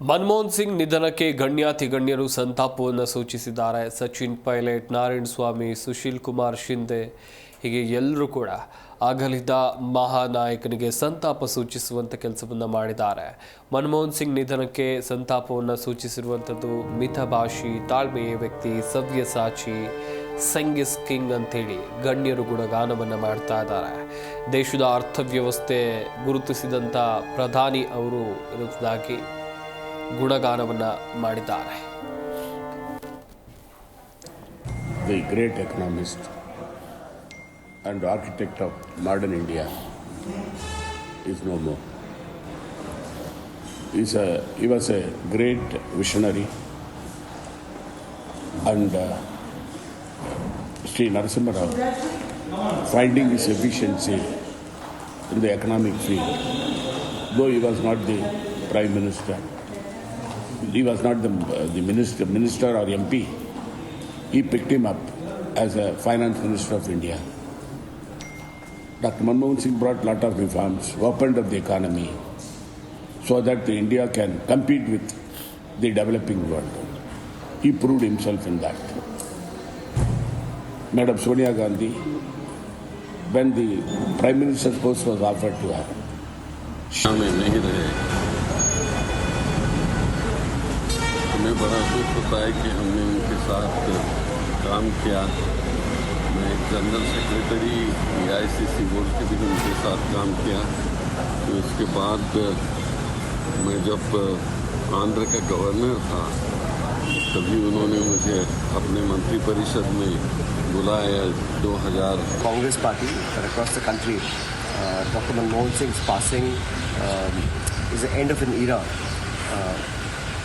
ಮನಮೋಹನ್ ಸಿಂಗ್ ನಿಧನಕ್ಕೆ ಗಣ್ಯಾತಿ ಗಣ್ಯರು ಸಂತಾಪವನ್ನು ಸೂಚಿಸಿದ್ದಾರೆ. ಸಚಿನ್ ಪೈಲಟ್, ನಾರಾಯಣ ಸ್ವಾಮಿ, ಸುಶೀಲ್ ಕುಮಾರ್ ಶಿಂದೆ ಹೀಗೆ ಎಲ್ಲರೂ ಕೂಡ ಅಗಲಿದ ಮಹಾನಾಯಕನಿಗೆ ಸಂತಾಪ ಸೂಚಿಸುವಂಥ ಕೆಲಸವನ್ನು ಮಾಡಿದ್ದಾರೆ. ಮನಮೋಹನ್ ಸಿಂಗ್ ನಿಧನಕ್ಕೆ ಸಂತಾಪವನ್ನು ಸೂಚಿಸಿರುವಂಥದ್ದು ಮಿತಭಾಷಿ, ತಾಳ್ಮೆಯ ವ್ಯಕ್ತಿ ಸವ್ಯಸಾಚಿ ಸಂಗಿಸ್ ಕಿಂಗ್ ಅಂತೇಳಿ ಗಣ್ಯರು ಕೂಡ ಗಾನವನ್ನು ಮಾಡ್ತಾ ಇದ್ದಾರೆ. ದೇಶದ ಅರ್ಥವ್ಯವಸ್ಥೆ ಗುರುತಿಸಿದಂಥ ಪ್ರಧಾನಿ ಅವರು ಇರುವುದಾಗಿ ಗುಣಗಾನವನ್ನು ಮಾಡಿದ್ದಾರೆ the great economist and architect of modern India is no more. He's a, he was a great visionary and uh, Sri Narasimha Rao finding his efficiency in the economic field, though he was not the prime minister, He was not the, uh, the minister, minister or MP, he picked him up as a finance minister of India. Dr. Manmohan Singh brought a lot of reforms, opened up the economy so that the India can compete with the developing world. He proved himself in that. Madam Sonia Gandhi, when the prime minister's post was offered to her, में हमें बड़ा दुख होता है कि हमने उनके साथ काम किया मैं एक जनरल सेक्रेटरी आईसीसी बोर्ड के भी उनके साथ काम किया तो इसके बाद मैं जब आंध्र का गवर्नर था तभी उन्होंने मुझे अपने मंत्रिपरिषद में बुलाया 2000 Congress party that across the country, uh, Dr. Manmohan Singh's passing um, is the end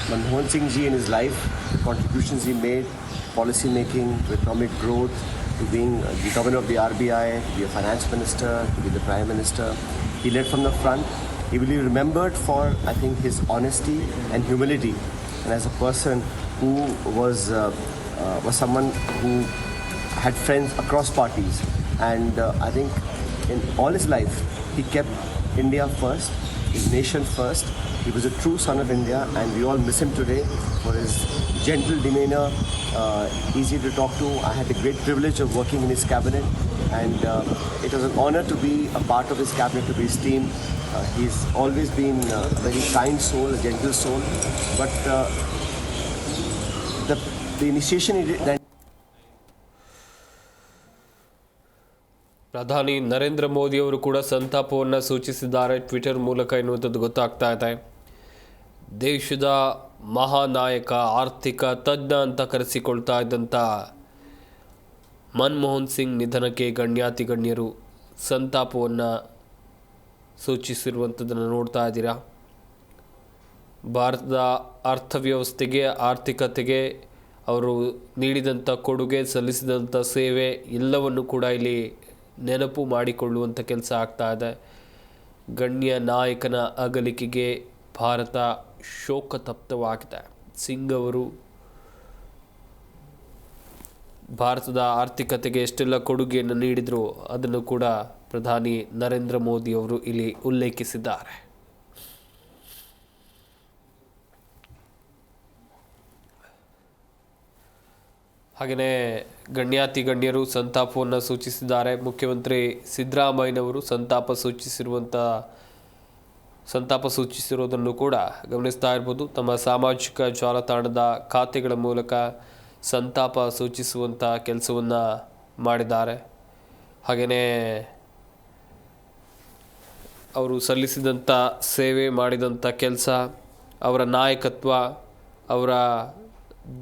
Manmohan Singh ji in his life, the contributions he made, policy making, economic growth, to being uh, the governor of the RBI, to be a finance minister, to be the prime minister. He led from the front. He will be remembered for, I think, his honesty and humility, and as a person who was uh, uh, was someone who had friends across parties, and uh, I think in all his life he kept India first, his nation first. He was a true son of India, and we all miss him today for his gentle demeanor, uh, easy to talk to. I had the great privilege of working in his cabinet, and uh, it was an honor to be a part of his cabinet, to be his team. Uh, he's always been uh, a very kind soul, a gentle soul, but uh, the, the initiation he did. ಪ್ರಧಾನಿ ನರೇಂದ್ರ ಮೋದಿ ಅವರು ಕೂಡ ಸಂತಾಪವನ್ನು ಸೂಚಿಸಿದ್ದಾರೆ Twitter ಮೂಲಕ ಎನ್ನುವಂಥದ್ದು ಗೊತ್ತಾಗ್ತಾ ಇದೆ ದೇಶದ ಮಹಾನಾಯಕ, ಆರ್ಥಿಕ ತಜ್ಞ ಅಂತ ಕರೆಸಿಕೊಳ್ತಾ ಇದ್ದಂಥ ಮನಮೋಹನ್ ಸಿಂಗ್ ನಿಧನಕ್ಕೆ ಗಣ್ಯಾತಿ ಗಣ್ಯರು ಸಂತಾಪವನ್ನು ಸೂಚಿಸಿರುವಂಥದ್ದನ್ನು ನೋಡ್ತಾ ಇದ್ದೀರಾ? ಭಾರತದ ಅರ್ಥವ್ಯವಸ್ಥೆಗೆ, ಆರ್ಥಿಕತೆಗೆ ಅವರು ನೀಡಿದಂಥ ಕೊಡುಗೆ ಸಲ್ಲಿಸಿದಂಥ ಸೇವೆ ಎಲ್ಲವನ್ನು ಕೂಡ ಇಲ್ಲಿ ನೆನಪು ಮಾಡಿಕೊಳ್ಳುವಂಥ ಕೆಲಸ ಆಗ್ತಾ ಇದೆ. ಗಣ್ಯ ನಾಯಕನ ಅಗಲಿಕೆಗೆ ಭಾರತ ಶೋಕತಪ್ತವಾಗಿದೆ. ಸಿಂಗ್ ಅವರು ಭಾರತದ ಆರ್ಥಿಕತೆಗೆ ಎಷ್ಟೆಲ್ಲ ಕೊಡುಗೆಯನ್ನು ನೀಡಿದ್ರು ಅದನ್ನು ಕೂಡ ಪ್ರಧಾನಿ ನರೇಂದ್ರ ಮೋದಿ ಅವರು ಇಲ್ಲಿ ಉಲ್ಲೇಖಿಸಿದ್ದಾರೆ. ಹಾಗೆಯೇ ಗಣ್ಯಾತಿ ಗಣ್ಯರು ಸಂತಾಪವನ್ನು ಸೂಚಿಸಿದ್ದಾರೆ. ಮುಖ್ಯಮಂತ್ರಿ ಸಿದ್ದರಾಮಯ್ಯನವರು ಸಂತಾಪ ಸೂಚಿಸಿರುವಂಥ ಸಂತಾಪ ಸೂಚಿಸಿರುವುದನ್ನು ಕೂಡ ಗಮನಿಸ್ತಾ ಇರ್ಬೋದು. ತಮ್ಮ ಸಾಮಾಜಿಕ ಜಾಲತಾಣದ ಖಾತೆಗಳ ಮೂಲಕ ಸಂತಾಪ ಸೂಚಿಸುವಂಥ ಕೆಲಸವನ್ನು ಮಾಡಿದ್ದಾರೆ. ಹಾಗೆಯೇ ಅವರು ಸಲ್ಲಿಸಿದಂಥ ಸೇವೆ ಮಾಡಿದಂಥ ಕೆಲಸ, ಅವರ ನಾಯಕತ್ವ, ಅವರ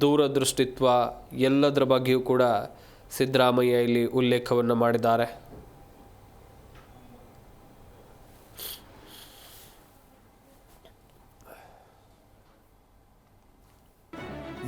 ದೂರದೃಷ್ಟಿತ್ವ ಎಲ್ಲದರ ಬಗ್ಗೆಯೂ ಕೂಡ ಸಿದ್ದರಾಮಯ್ಯ ಇಲ್ಲಿ ಉಲ್ಲೇಖವನ್ನು ಮಾಡಿದ್ದಾರೆ.